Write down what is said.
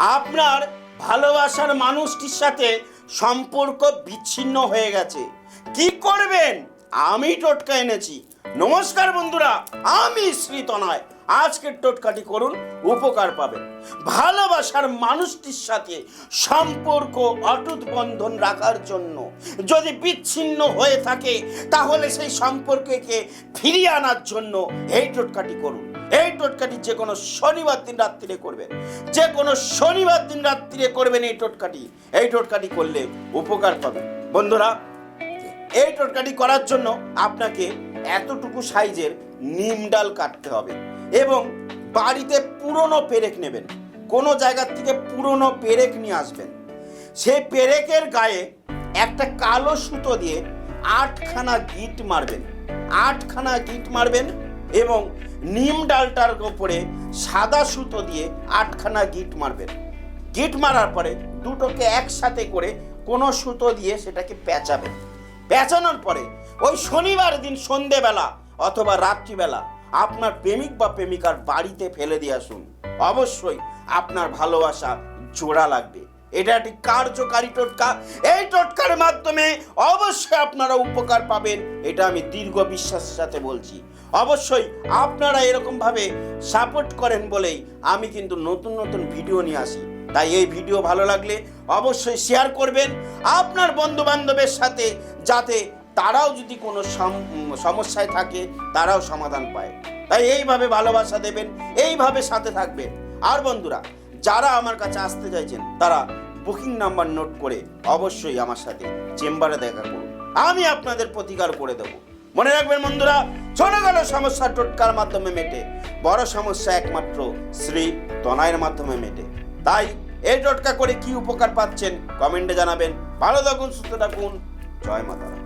আপনার ভালোবাসার মানুষটির সাথে সম্পর্ক বিচ্ছিন্ন হয়ে গেছে। কি করবেন? আমি টোটকা এনেছি। নমস্কার বন্ধুরা, আমি শ্রী তনয় আজকের টোটকাটি করুন, উপকার পাবেন। ভালোবাসার মানুষটির সাথে সম্পর্ক অটুট বন্ধন রাখার জন্য যদি বিচ্ছিন্ন হয়ে থাকে, তাহলে সেই সম্পর্ককে ফিরিয়ে আনার জন্য এই টোটকাটি করুন। এই টোটকাটি যে কোনো শনিবার দিন রাত্রিরে করবেন। যে কোনো শনিবার দিন রাত্রিরে করবেন এই টোটকাটি। এই টোটকাটি করলে উপকার পাবেন। বন্ধুরা, এই টোটকাটি করার জন্য আপনাকে এতটুকু সাইজের নিম ডাল কাটতে হবে এবং বাড়িতে পুরনো পেরেক নেবেন। কোনো জায়গার থেকে পুরনো পেরেক নিয়ে আসবেন। সেই পেরেকের গায়ে একটা কালো সুতো দিয়ে আটখানা গিট মারবেন। আটখানা গিট মারবেন এবং নিম ডালটার ওপরে সাদা সুতো দিয়ে আটখানা গিট মারবেন। গিট মারার পরে দুটোকে একসাথে করে কোনো সুতো দিয়ে সেটাকে পেঁচাবেন। পেঁচানোর পরে ওই শনিবার দিন সন্ধেবেলা অথবা রাত্রিবেলা আপনার প্রেমিক বা প্রেমিকার বাড়িতে ফেলে দিয়ে আসুন। অবশ্যই আপনার ভালোবাসা জোড়া লাগবে। এটা একটি কার্যকারী টোটকা। এই টোটকার মাধ্যমে অবশ্যই আপনারা উপকার পাবেন, এটা আমি দীর্ঘ বিশ্বাসের সাথে বলছি। অবশ্যই আপনারা এরকমভাবে সাপোর্ট করেন বলেই আমি কিন্তু নতুন নতুন ভিডিও নিয়ে আসি। তাই এই ভিডিও ভালো লাগলে অবশ্যই শেয়ার করবেন আপনার বন্ধু বান্ধবের সাথে, যাতে তারাও যদি কোনো সমস্যায় থাকে, তারাও সমাধান পায়। তাই এইভাবে ভালোবাসা দেবেন, এইভাবে সাথে থাকবেন। আর বন্ধুরা যারা আমার কাছে আসতে চাইছেন, তারা বুকিং নাম্বার নোট করে অবশ্যই আমার সাথে চেম্বারে দেখা করুন। আমি আপনাদের প্রতিকার করে দেবো। মনে রাখবেন বন্ধুরা ছোট গেল সমস্যা টোটকার মাধ্যমে মেটে। বড় সমস্যা একমাত্র শ্রী তনয়ের মাধ্যমে মেটে। তাই এই টোটকা করে কি উপকার পাচ্ছেন কমেন্টে জানাবেন। ভালো থাকুন, সুস্থ থাকুন। জয় মাতারা